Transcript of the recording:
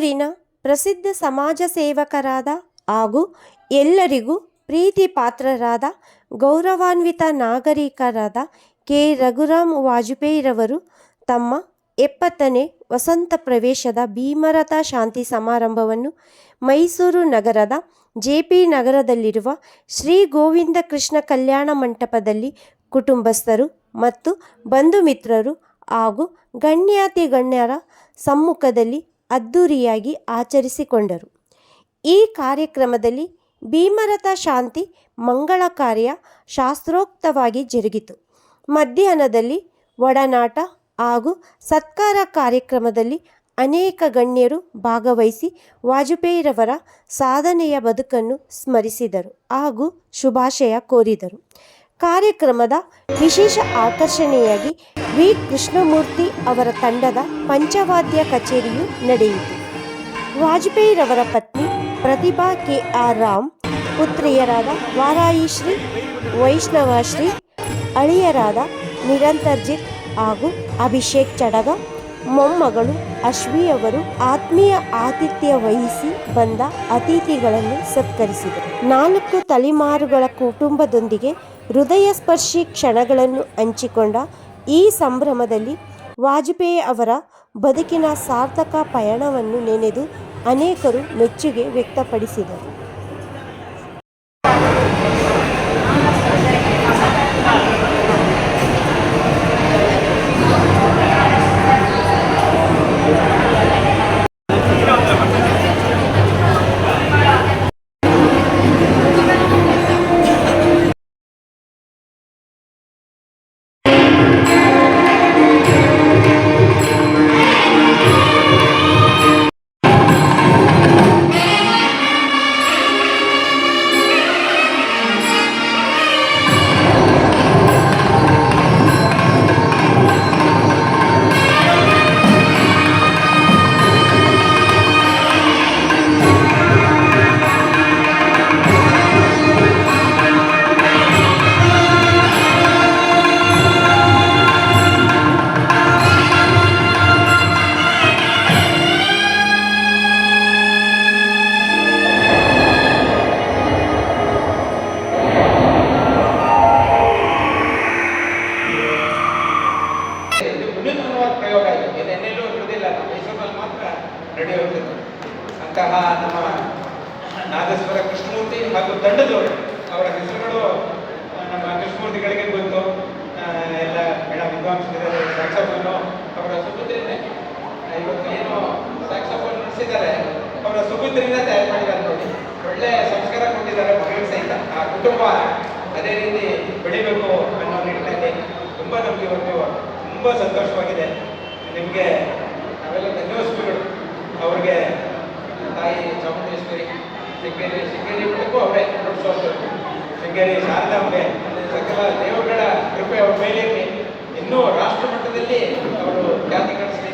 ಮೈಸೂರಿನ ಪ್ರಸಿದ್ಧ ಸಮಾಜ ಸೇವಕರಾದ ಹಾಗೂ ಎಲ್ಲರಿಗೂ ಪ್ರೀತಿ ಪಾತ್ರರಾದ ಗೌರವಾನ್ವಿತ ನಾಗರಿಕರಾದ ಕೆ. ರಘುರಾಮ್ ವಾಜಪೇಯಿರವರು ತಮ್ಮ ಎಪ್ಪತ್ತನೇ ವಸಂತ ಪ್ರವೇಶದ ಭೀಮರಥ ಶಾಂತಿ ಸಮಾರಂಭವನ್ನು ಮೈಸೂರು ನಗರದ ಜೆ ಪಿ ನಗರದಲ್ಲಿರುವ ಶ್ರೀ ಗೋವಿಂದ ಕೃಷ್ಣ ಕಲ್ಯಾಣ ಮಂಟಪದಲ್ಲಿ ಕುಟುಂಬಸ್ಥರು ಮತ್ತು ಬಂಧು ಮಿತ್ರರು ಹಾಗೂ ಗಣ್ಯಾತಿ ಗಣ್ಯರ ಸಮ್ಮುಖದಲ್ಲಿ ಅದ್ಧೂರಿಯಾಗಿ ಆಚರಿಸಿಕೊಂಡರು. ಈ ಕಾರ್ಯಕ್ರಮದಲ್ಲಿ ಭೀಮರಥ ಶಾಂತಿ ಮಂಗಳ ಕಾರ್ಯ ಶಾಸ್ತ್ರೋಕ್ತವಾಗಿ ಜರುಗಿತು. ಮಧ್ಯಾಹ್ನದಲ್ಲಿ ಒಡನಾಟ ಹಾಗೂ ಸತ್ಕಾರ ಕಾರ್ಯಕ್ರಮದಲ್ಲಿ ಅನೇಕ ಗಣ್ಯರು ಭಾಗವಹಿಸಿ ವಾಜಪೇಯಿರವರ ಸಾಧನೆಯ ಬದುಕನ್ನು ಸ್ಮರಿಸಿದರು ಹಾಗೂ ಶುಭಾಶಯ ಕೋರಿದರು. ಕಾರ್ಯಕ್ರಮದ ವಿಶೇಷ ಆಕರ್ಷಣೆಯಾಗಿ ವಿ. ಕೃಷ್ಣಮೂರ್ತಿ ಅವರ ತಂಡದ ಪಂಚವಾದ್ಯ ಕಚೇರಿಯು ನಡೆಯಿತು. ವಾಜಪೇಯಿರವರ ಪತ್ನಿ ಪ್ರತಿಭಾ ಕೆ. ಆರ್. ರಾಮ್, ಪುತ್ರಿಯರಾದ ವಾರಾಯಿಶ್ರೀ ವೈಷ್ಣವಶ್ರೀ ಅಳಿಯರಾದ ನಿರಂತರ್ಜಿತ್ ಹಾಗೂ ಅಭಿಷೇಕ್ ಚಡಗ, ಮೊಮ್ಮಗಳು ಅಶ್ವಿ ಅವರು ಆತ್ಮೀಯ ಆತಿಥ್ಯ ವಹಿಸಿ ಬಂದ ಅತಿಥಿಗಳನ್ನು ಸತ್ಕರಿಸಿದರು. ನಾಲ್ಕು ತಲೆಮಾರುಗಳ ಕುಟುಂಬದೊಂದಿಗೆ ಹೃದಯ ಸ್ಪರ್ಶಿ ಕ್ಷಣಗಳನ್ನು ಹಂಚಿಕೊಂಡ ಈ ಸಂಭ್ರಮದಲ್ಲಿ ವಾಜಪೇಯಿ ಅವರ ಬದುಕಿನ ಸಾರ್ಥಕ ಪಯಣವನ್ನು ನೆನೆದು ಅನೇಕರು ಮೆಚ್ಚುಗೆ ವ್ಯಕ್ತಪಡಿಸಿದರು. ನಡೆಯುತ್ತದೆ ಅಂತಹ ನಮ್ಮ ನಾಗೇಶ್ವರ ಕೃಷ್ಣಮೂರ್ತಿ ಹಾಗೂ ತಂಡದವರು ಅವರ ಹೆಸರುಗಳು ನಮ್ಮ ಕೃಷ್ಣಮೂರ್ತಿಗಳಿಗೆ ಬಂತು ಎಲ್ಲ ಮೇಡ ವಿದ್ವಾಂಸರಿದ್ದಾರೆ ಸ್ಯಾಕ್ಸೋಫೋನು ಅವರ ಸುಪುತ್ರಿನೇ ಇವತ್ತು ಏನು ಸ್ಯಾಕ್ಸೋಫೋನ್ ನಡೆಸಿದ್ದಾರೆ. ಅವರ ಸುಪುತ್ರಿನೇ ತಯಾರು ಮಾಡಿದ್ದಾರೆ ನೋಡಿ. ಒಳ್ಳೆ ಸಂಸ್ಕಾರ ಕೊಟ್ಟಿದ್ದಾರೆ ಮಗಳಿಗೆ ಸಹಿತ. ಆ ಕುಟುಂಬ ಅದೇ ರೀತಿ ಬೆಳಿಬೇಕು ಅನ್ನೋ ನಿಟ್ಟಿನಲ್ಲಿ ತುಂಬ ನಮಗೆ ಇವತ್ತು ತುಂಬ ಸಂತೋಷವಾಗಿದೆ. ನಿಮಗೆ ಶೃಂಗೇರಿ ಶಾರದಾಂಬೆ ಸಕಲ ದೇವರುಗಳ ಕೃಪೆ ಅವರ ಮೇಲೆ ಇನ್ನೂ ರಾಷ್ಟ್ರ ಮಟ್ಟದಲ್ಲಿ ಅವರು ಖ್ಯಾತಿ ಗಳಿಸಲಿ